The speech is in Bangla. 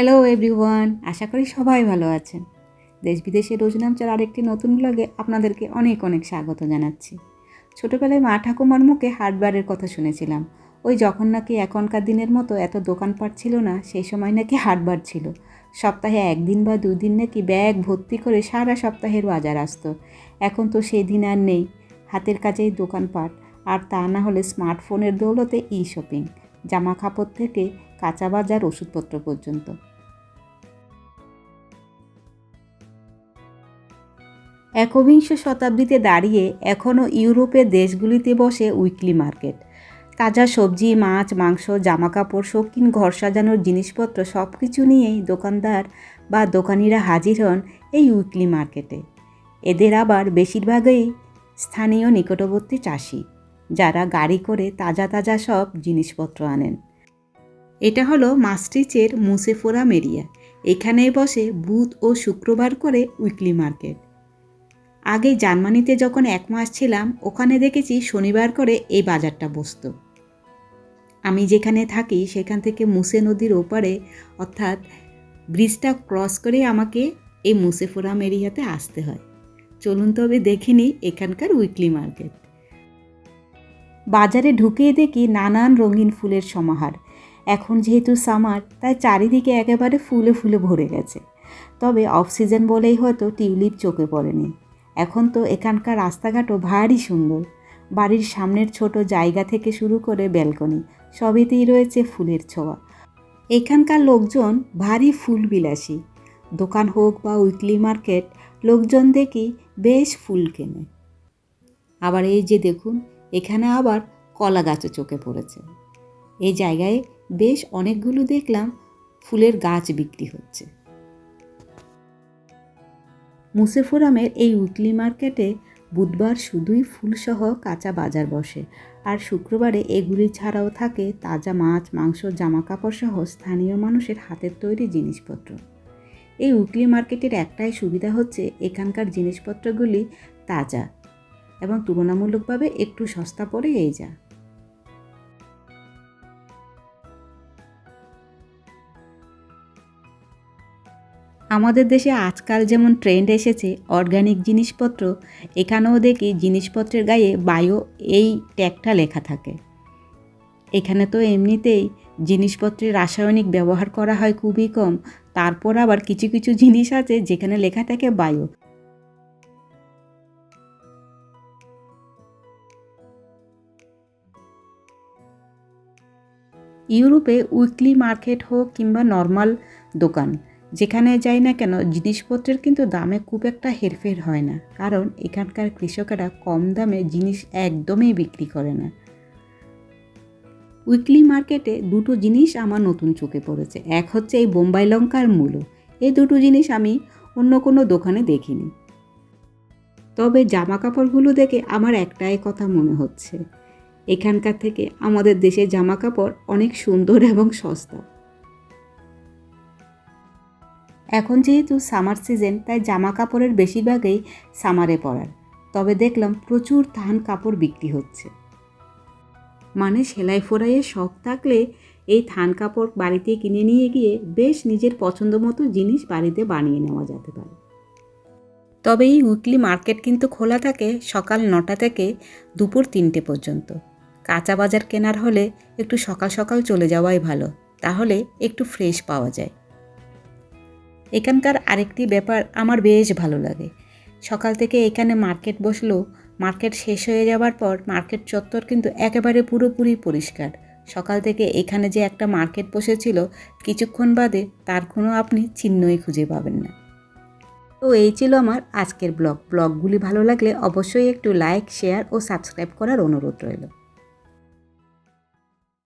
হ্যালো এভরিওয়ান আশা করি সবাই ভালো আছেন। দেশ বিদেশের রোজনামচার আরেকটি নতুন ব্লগে আপনাদেরকে অনেক অনেক স্বাগত জানাচ্ছি। ছোটোবেলায় মা ঠাকুমার মুখে হাটবারের কথা শুনেছিলাম। ওই যখন নাকি এখনকার দিনের মতো এত দোকানপাট ছিল না, সেই সময় নাকি হাটবার ছিল। সপ্তাহে একদিন বা দুদিন নাকি ব্যাগ ভর্তি করে সারা সপ্তাহের বাজার আসতো। এখন তো সেই দিন আর নেই। হাতের কাজেই দোকানপাট। আর তা না হলে স্মার্টফোনের দৌলতে ই শপিং জামা কাপড় থেকে কাঁচা বাজার ওষুধপত্র পর্যন্ত। একবিংশ শতাব্দীতে দাঁড়িয়ে এখনও ইউরোপের দেশগুলিতে বসে উইকলি মার্কেট। তাজা সবজি, মাছ, মাংস, জামাকাপড়, শৌখিন ঘর সাজানোর জিনিসপত্র সব কিছু নিয়েই দোকানদার বা দোকানিরা হাজির হন এই উইকলি মার্কেটে। এদের আবার বেশিরভাগই স্থানীয় নিকটবর্তী চাষি, যারা গাড়ি করে তাজা তাজা সব জিনিসপত্র আনেন। এটা হলো মাস্ট্রিচের মুসেফোরাম এরিয়া এখানে বসে বুধ ও শুক্রবার করে উইকলি মার্কেট। আগে জার্মানিতে যখন এক মাস ছিলাম, ওখানে দেখেছি শনিবার করে এই বাজারটা বসত। আমি যেখানে থাকি, সেখান থেকে মুসে নদীর ওপারে, অর্থাৎ ব্রিজটা ক্রস করে আমাকে এই মুসেফোরাম এরিয়াতে আসতে হয়। চলুন তবে দেখিনি এখানকার উইকলি মার্কেট। বাজারে ঢুকিয়ে দেখি নানান রঙিন ফুলের সমাহার। এখন যেহেতু সামার, তাই চারিদিকে একেবারে ফুলে ফুলে ভরে গেছে। তবে অফ সিজন বলেই হয়তো টিউলিপ চোখে পড়েনি। এখন তো এখানকার রাস্তাঘাটও ভারী সুন্দর। বাড়ির সামনের ছোট জায়গা থেকে শুরু করে ব্যালকনি সবেতেই রয়েছে ফুলের ছোঁয়া। এখানকার লোকজন ভারী ফুল বিলাসী দোকান হোক বা উইকলি মার্কেট লোকজন দেখি বেশ ফুল কেনে। আবার এই যে দেখুন, এখানে আবার কলা গাছও চোখে পড়েছে। এই জায়গায় বেশ অনেকগুলো দেখলাম ফুলের গাছ বিক্রি হচ্ছে। মুসেফোরামের এই উইকলি মার্কেটে বুধবার শুধুই ফুলসহ কাঁচা বাজার বসে, আর শুক্রবারে এগুলি ছাড়াও থাকে তাজা মাছ, মাংস, জামাকাপড় সহ স্থানীয় মানুষের হাতের তৈরি জিনিসপত্র। এই উইকলি মার্কেটের একটাই সুবিধা হচ্ছে এখানকার জিনিসপত্রগুলি তাজা এবং তুলনামূলকভাবে একটু সস্তা পড়ে এই যা। আমাদের দেশে আজকাল যেমন ট্রেন্ড এসেছে অর্গানিক জিনিসপত্র, এখানেও দেখি জিনিসপত্রের গায়ে বায়ো এই ট্যাগটা লেখা থাকে। এখানে তো এমনিতেই জিনিসপত্রের রাসায়নিক ব্যবহার করা হয় খুবই কম, তারপর আবার কিছু কিছু জিনিস আছে যেখানে লেখা থাকে বায়ো ইউরোপে উইকলি মার্কেট হোক কিংবা নর্মাল দোকান যেখানে যাই না কেন, জিনিসপত্রের কিন্তু দামে খুব একটা হেরফের হয় না। কারণ এখানকার কৃষকেরা কম দামে জিনিস একদমই বিক্রি করে না। উইকলি মার্কেটে দুটো জিনিস আমার নতুন চোখে পড়েছে। এক হচ্ছে এই বোম্বাই লঙ্কার মূলো। এই দুটো জিনিস আমি অন্য কোনো দোকানে দেখিনি। তবে জামা কাপড়গুলো দেখে আমার একটাই কথা মনে হচ্ছে। এখানকার থেকে আমাদের দেশে জামা কাপড় অনেক সুন্দর এবং সস্তা। এখন যেহেতু সামার সিজন তাই জামা কাপড়ের বেশিরভাগই সামারে পরার। তবে দেখলাম প্রচুর থান কাপড় বিক্রি হচ্ছে। মানে সেলাই ফোড়াইয়ের শখ থাকলে এই থান কাপড় বাড়িতে কিনে নিয়ে গিয়ে বেশ নিজের পছন্দ মতো জিনিস বাড়িতে বানিয়ে নেওয়া যেতে পারে। তবে এই উইকলি মার্কেট কিন্তু খোলা থাকে সকাল নটা থেকে দুপুর তিনটে পর্যন্ত। কাঁচা বাজার কেনার হলে একটু সকাল সকাল চলে যাওয়াই ভালো, তাহলে একটু ফ্রেশ পাওয়া যায়। এখানকার আরেকটি ব্যাপার আমার বেশ ভালো লাগে। সকাল থেকে এখানে মার্কেট বসল। মার্কেট শেষ হয়ে যাওয়ার পর মার্কেট চত্বর কিন্তু একেবারে পুরোপুরি পরিষ্কার। সকাল থেকে এখানে যে একটা মার্কেট বসেছিল, কিছুক্ষণ বাদে তার কোনো আপনি চিহ্নই খুঁজে পাবেন না। তো এই ছিল আমার আজকের ব্লগ। ব্লগগুলি ভালো লাগলে অবশ্যই একটু লাইক, শেয়ার ও সাবস্ক্রাইব করার অনুরোধ রইল।